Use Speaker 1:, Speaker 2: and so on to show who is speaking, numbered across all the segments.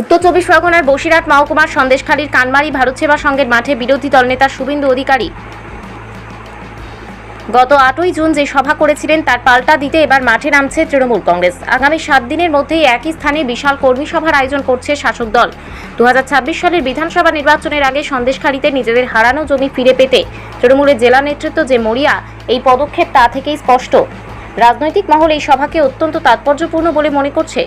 Speaker 1: উত্তর চব্বিশ পরগনার বসিরহাট মহকুমার সন্দেশখালীর কানমারি ভারত সেবা সংঘের মাঠে বিরোধী দলনেতা শুভেন্দু অধিকারী। গত আটই জুন যে সভা করেছিলেন, তার পাল্টা দিতে এবার মাঠে নামছে তৃণমূল কংগ্রেস। আগামী সাত দিনের মধ্যেই একই স্থানে বিশাল কর্মী সভার আয়োজন করছে শাসক দল। দুহাজার ছাব্বিশ সালের বিধানসভা নির্বাচনের আগে সন্দেশখালীতে নিজেদের হারানো জমি ফিরে পেতে তৃণমূলের জেলা নেতৃত্ব যে মরিয়া, এই পদক্ষেপ তা থেকেই স্পষ্ট। রাজনৈতিক মহল এই সভাকে অত্যন্ত তাৎপর্যপূর্ণ বলে মনে করছে।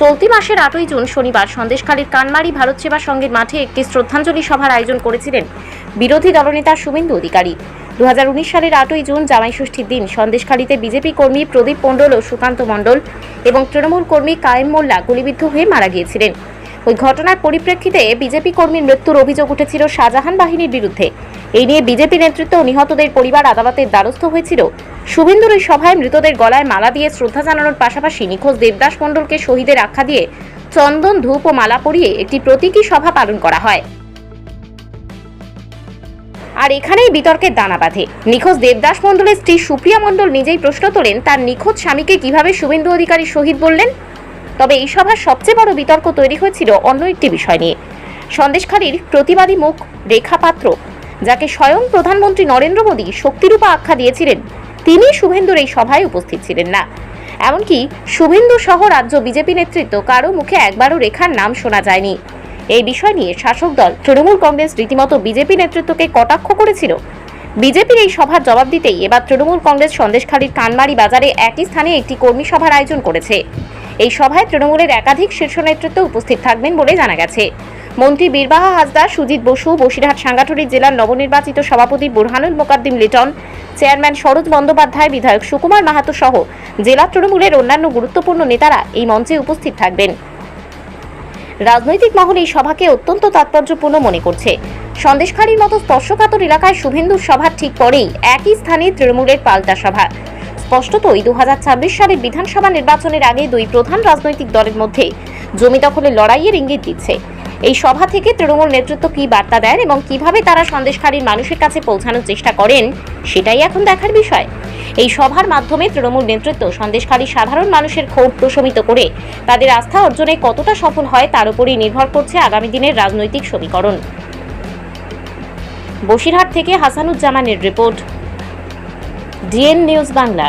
Speaker 1: চলতি মাসের আটই জুন শনিবার সন্দেশখালীর কানমারি ভারত সেবা সংঘের মাঠে একটি শ্রদ্ধাঞ্জলি সভার আয়োজন করেছিলেন বিরোধী দলনেতা শুভেন্দু অধিকারী। দুহাজার উনিশ সালের আটই জুন জামাই ষষ্ঠীর দিন সন্দেশখালীতে বিজেপি কর্মী প্রদীপ মণ্ডল ও সুকান্ত মণ্ডল এবং তৃণমূল কর্মী কায়েম মোল্লা গুলিবিদ্ধ হয়ে মারা গিয়েছিলেন। ওই ঘটনার পরিপ্রেক্ষিতে বিজেপি কর্মীর মৃত্যুর অভিযোগ উঠেছিল শাহজাহান বাহিনীর বিরুদ্ধে। এই নিয়ে বিজেপি নেতৃত্ব নিহতদের পরিবার আদালতের দ্বারস্থ হয়েছিল। শুভেন্দুর ওই সভায় মৃতদের গলায় মালা দিয়ে শ্রদ্ধা জানানোর পাশাপাশি নিখোঁজ দেবদাস মণ্ডলকে শহীদের আখ্যা দিয়ে চন্দন, ধূপ ও মালা পরিয়ে একটি প্রতীকী সভা পালন করা হয়। আর এখানেই বিতর্কের দানা বাঁধে। নিখোঁজ দেবদাস মণ্ডলের স্ত্রী সুপ্রিয়া মণ্ডল নিজেই প্রশ্ন তোলেন, তার নিখোঁজ স্বামীকে কীভাবে শুভেন্দু অধিকারী শহীদ বললেন? তবে এই সভার সবচেয়ে বড় বিতর্ক তৈরি হয়েছিল অন্য একটি বিষয় নিয়ে। সন্দেশখালীর প্রতিবাদী মুখ রেখা পাত্র, যাকে স্বয়ং প্রধানমন্ত্রী নরেন্দ্র মোদী শক্তিরূপা আখ্যা দিয়েছিলেন তিনি শুভেন্দুর এই সভায় উপস্থিত ছিলেন না। এমনকি শুভেন্দু সহ রাজ্য বিজেপি নেতৃত্ব কারও মুখে একবারও রেখার নাম শোনা যায়নি। এই বিষয় নিয়ে শাসক দল, তৃণমূল কংগ্রেস রীতিমতো বিজেপি নেতৃত্বকে কটাক্ষ করেছিল। বিজেপির এই সভার জবাব দিতেই এবার তৃণমূল কংগ্রেস সন্দেশখালীর কানমারি বাজারে একই স্থানে একটি কর্মী সভার আয়োজন করেছে। এই সভায় তৃণমূলের একাধিক শীর্ষ নেতৃত্ব উপস্থিত থাকবেন বলে জানা গেছে। মন্ত্রী বীরবাহা হাসদার, সুজিত বসু, বসিরহাট সাংগঠনিক জেলার নবনির্বাচিত সভাপতি বুরহানুল মোকাদ্দিম লিটন, চেয়ারম্যান সরোজ বন্দ্যোপাধ্যায়, বিধায়ক সুকুমার মাহাতো সহ জেলা তৃণমূলের অন্যান্য গুরুত্বপূর্ণ নেতারা এই মঞ্চে উপস্থিত থাকবেন। রাজনৈতিক মহল এই সভাকে অত্যন্ত তাৎপর্যপূর্ণ মনে করছে। সন্দেশখালীর মতো স্পর্শকাতর এলাকায় শুভেন্দুর সভার ঠিক পরেই একই স্থানে তৃণমূলের পাল্টা সভা। স্পষ্টতই দু সালের বিধানসভা নির্বাচনের আগে দুই প্রধান রাজনৈতিক দলের মধ্যে জমি দখলের লড়াইয়ের ইঙ্গিত দিচ্ছে। এই সভা থেকে তৃণমূল নেতৃত্ব কী বার্তা দেন এবং কীভাবে তারা সন্দেশখালীর মানুষের কাছে পৌঁছানোর চেষ্টা করেন, সেটাই এখন দেখার বিষয়। এই সভার মাধ্যমে তৃণমূল নেতৃত্ব সন্দেশখালী সাধারণ মানুষের ক্ষোভ প্রশমিত করে তাদের আস্থা অর্জনে কতটা সফল হয় তার উপরই নির্ভর করছে আগামী দিনের রাজনৈতিক সমীকরণ। বসিরহাট থেকে হাসানুজ্জামানের report, DN news Bangla.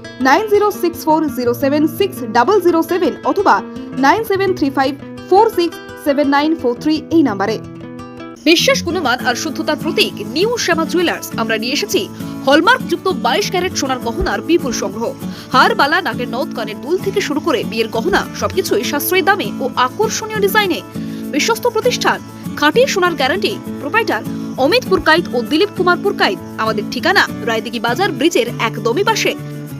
Speaker 2: Nine zero six four zero seven six double zero seven অথবা nine seven three five four six seven nine four three এই নাম্বারে। বিশ্বাস গুণমান আর শুদ্ধতার প্রতীক নিউ শ্যামা জুয়েলার্স। আমরা নিয়ে এসেছি হলমার্ক যুক্ত বাইশ ক্যারেট সোনার গহনার বিপুল সংগ্রহ। হার, বালা, নাকের নথ কানের দুল থেকে শুরু করে বিয়ের গহনা সবকিছুই সাশ্রয়ী দামে ও আকর্ষণীয় ডিজাইনে। বিশ্বস্ত প্রতিষ্ঠান, খাঁটি সোনার গ্যারান্টি, প্রোপাইটার অমিত পুরকাইত ও দিলীপ কুমার পুরকাইত। আমাদের ঠিকানা রায়দিঘি বাজার ব্রিজের একদমই পাশে।